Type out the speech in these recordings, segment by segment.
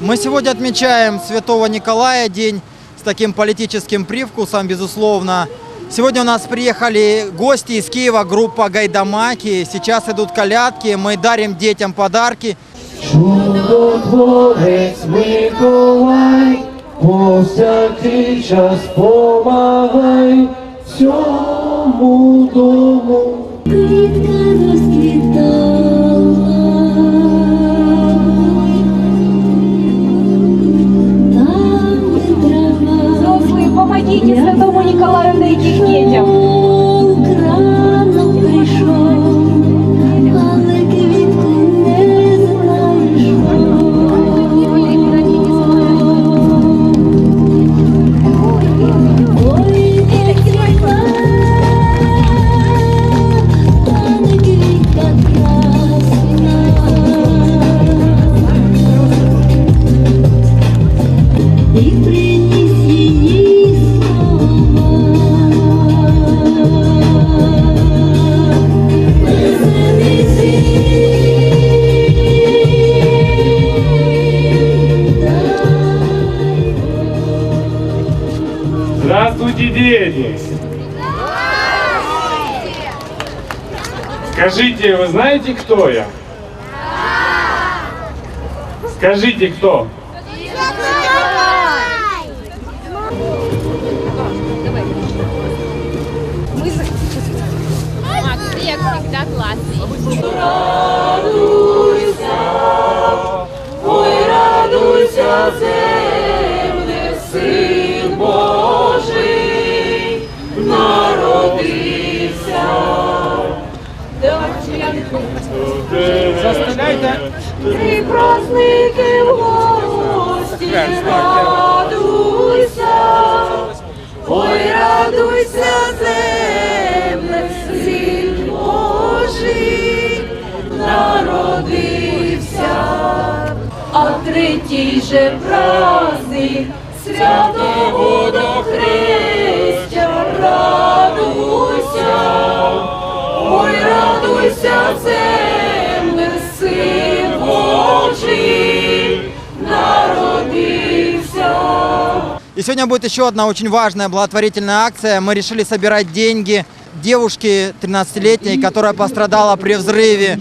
Мы сегодня отмечаем Святого Николая, день с таким политическим привкусом, безусловно. Сегодня у нас приехали гости из Киева, группа Гайдамаки. Сейчас идут колядки, мы дарим детям подарки. Чудотворець Миколай, повсякий час помагай цьому дому. Квітка Святому Николаю найти к детям. соседей. Скажите, вы знаете, кто я? Скажите, кто? всегда классный. Радуйся, ой, радуйся, сердце. Классный. Ти праздники в гості, радуйся, ой, радуйся, земле, син Божий народився, а третій же праздник святого до Христя, радуйся, ой, радуйся, земле, син Божий народився. И сегодня будет еще одна очень важная благотворительная акция. Мы решили собирать деньги девушке 13-летней, которая пострадала при взрыве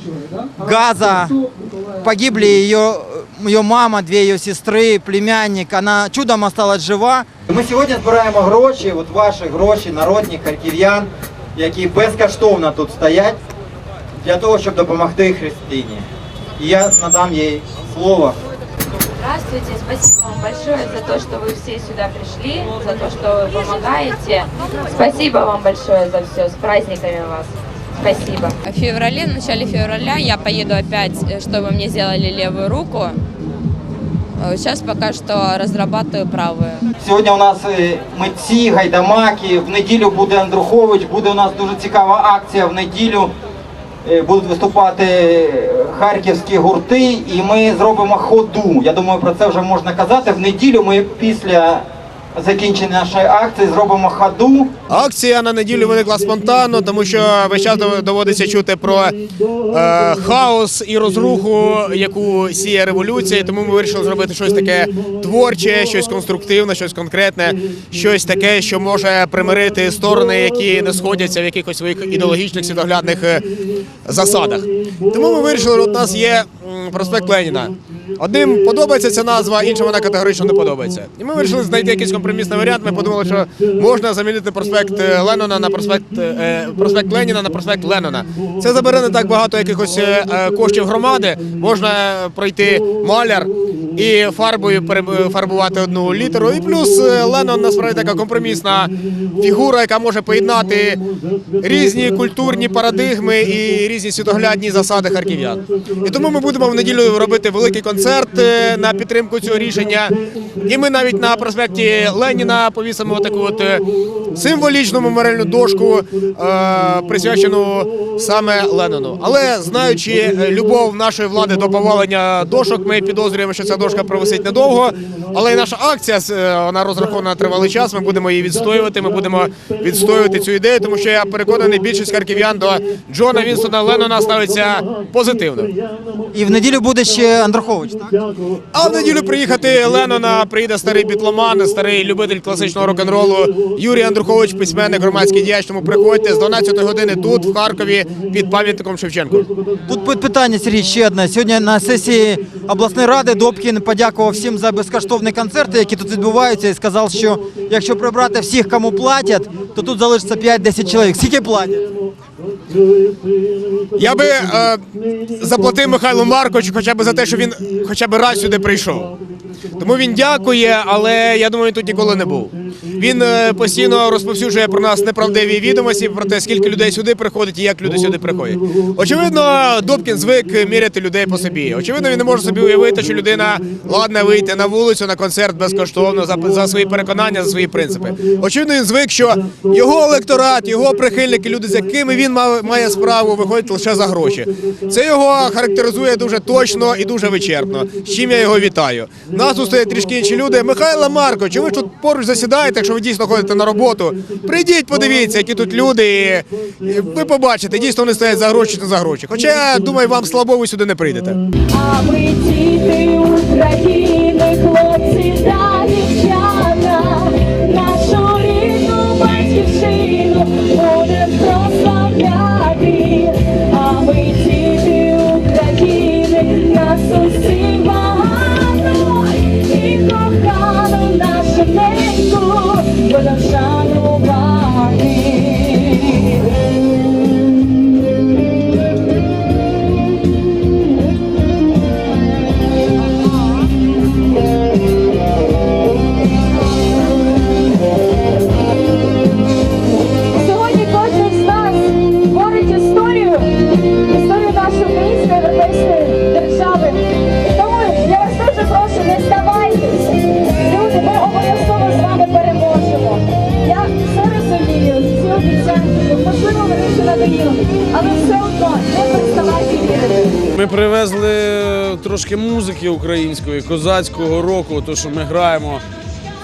газа. Погибли ее, ее мама, две ее сестры, племянник. Она чудом осталась жива. Ми сьогодні збираємо гроші, от ваші гроші, народні харків'ян, які безкоштовно тут стоять, для того, щоб допомогти Христині. І я надам їй слово. Здравствуйте, спасибо вам большое за то, что вы все сюда пришли, за то, что вы помогаете. Спасибо вам большое за все, с праздниками вас. Спасибо. В феврале, в начале февраля я поеду опять, э, чтобы мне сделали левую руку. Сейчас пока что разрабатываю правую. Сьогодні у нас е, митці, гайдамаки. В неділю буде Андрухович. Буде у нас дуже цікава акція. В неділю е, будуть виступати е, харківські гурти, і ми зробимо ходу. Я думаю, про це вже можна казати. В неділю ми після закінчення нашої акції зробимо ходу. Акція на неділю виникла спонтанно, тому що весь час доводиться чути про е, хаос і розруху, яку сіє революція. Тому ми вирішили зробити щось таке творче, щось конструктивне, щось конкретне, щось таке, що може примирити сторони, які не сходяться в якихось своїх ідеологічних світоглядних е, засадах. Тому ми вирішили, от у нас є проспект Леніна. Одним подобається ця назва, іншим вона категорично не подобається. І ми вирішили знайти якийсь компромісний варіант. Ми подумали, що можна замінити проспект Ленона Леннона на проспект е, проспект Леніна на проспект Леннона. Це забере не так багато якихось е, е, коштів громади. Можна пройти маляр і фарбою перефарбувати одну літеру. І плюс е, Леннон насправді така компромісна фігура, яка може поєднати різні культурні парадигми і різні світоглядні засади харків'ян. І тому ми будемо в неділю робити великий концерт е, на підтримку цього рішення. І ми навіть на проспекті Леніна повісимо таку от е, символічну меморіальну дошку, присвячену саме Леннону. Але знаючи любов нашої влади до повалення дошок, ми підозрюємо, що ця дошка провисить недовго. Але наша акція е, вона розрахована на тривалий час. Ми будемо її відстоювати. Ми будемо відстоювати цю ідею, тому що я переконаний, більшість харків'ян до Джона Вінстона Леннона ставиться позитивно. І в неділю буде ще Андрухович, так? А в неділю приїхати Леннона, приїде старий бітломан, старий любитель класичного рок-н-ролу Юрій Андрухович, письменник, громадський діяч. Тому приходьте з 12 години тут, в Харкові, під пам'ятником Шевченку. Тут питання, Сергій, ще одне. Сьогодні на сесії обласної ради Добкін подякував всім за безкоштовні концерти, які тут відбуваються, і сказав, що якщо прибрати всіх, кому платять, то тут залишиться 5-10 чоловік. Скільки платять? Я би е, заплатив Михайлу Марковичу хоча б за те, що він хоча б раз сюди прийшов. Тому він дякує, але я думаю, він тут ніколи не був. Він е, постійно розповсюджує про нас неправдиві відомості про те, скільки людей сюди приходить і як люди сюди приходять. Очевидно, Добкін звик міряти людей по собі. Очевидно, він не може собі уявити, що людина ладна вийти на вулицю на концерт безкоштовно за, за свої переконання, за свої принципи. Очевидно, він звик, що його електорат, його прихильники, люди, з якими він має справу, виходять лише за гроші. Це його характеризує дуже точно і дуже вичерпно. З чим я його вітаю. Нас тут стоять трішки інші люди. Михайло Марко, чи ви тут поруч засідаєте, якщо ви дійсно ходите на роботу? Прийдіть, подивіться, які тут люди. І ви побачите, дійсно вони стоять за гроші, та за гроші. Хоча, думаю, вам слабо, ви сюди не прийдете. А ми діти України, хлопці Ми привезли трошки музики української, козацького року, то що ми граємо.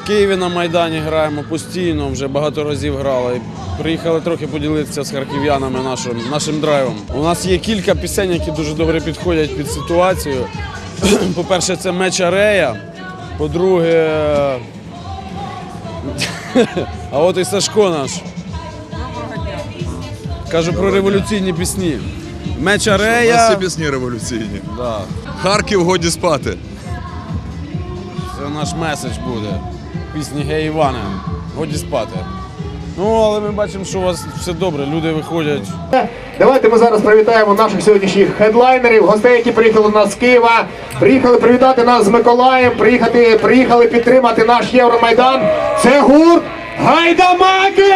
В Києві на Майдані граємо постійно, вже багато разів грали. Приїхали трохи поділитися з харків'янами нашим, нашим драйвом. У нас є кілька пісень, які дуже добре підходять під ситуацію. По-перше, це меч Арея. По-друге, а от і Сашко наш. Кажу про революційні пісні. Меч У нас Арея. всі пісні революційні. Да. Харків годі спати. Це наш меседж буде. Пісні Гей Іване. Годі спати. Ну, але ми бачимо, що у вас все добре, люди виходять. Давайте ми зараз привітаємо наших сьогоднішніх хедлайнерів, гостей, які приїхали до нас з Києва. Приїхали привітати нас з Миколаєм, приїхати, приїхали підтримати наш Євромайдан. Це гурт Гайдамаки!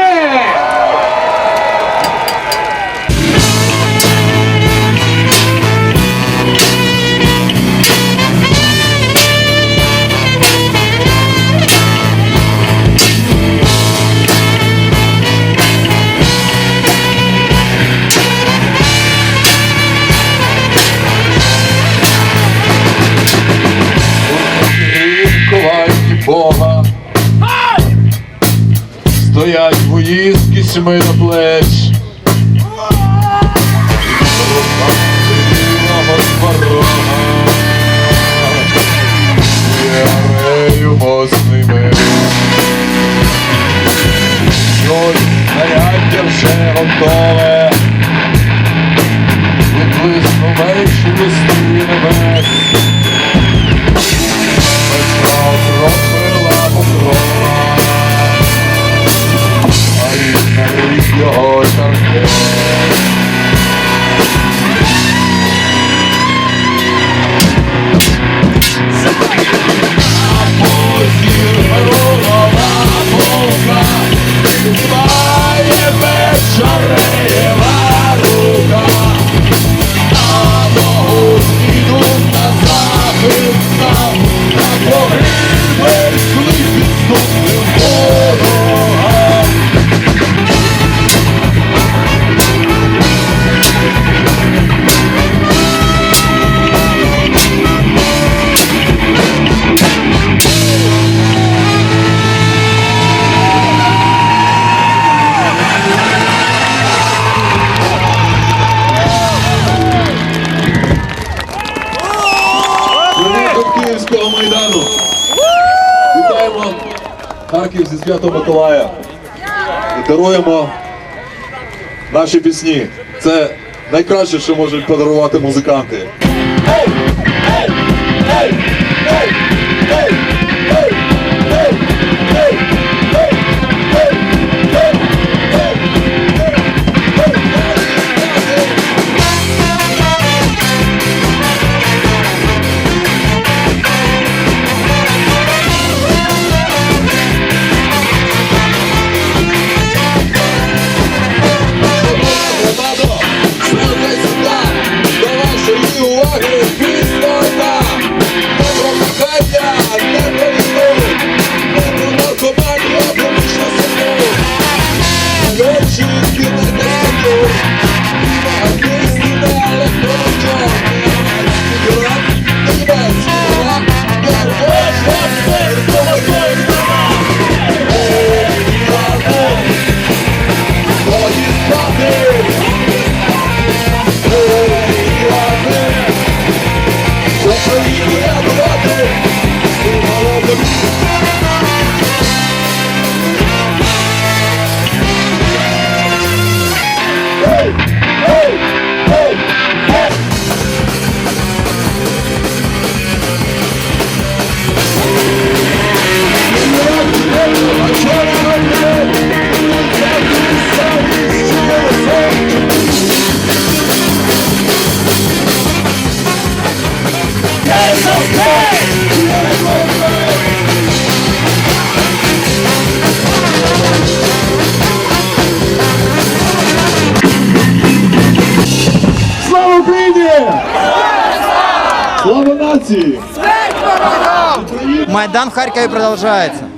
Вої з кісьми на святом Миколая. І даруємо наші пісні. Це найкраще, що можуть подарувати музиканти. Громадо, Майдан в Харькове продолжается.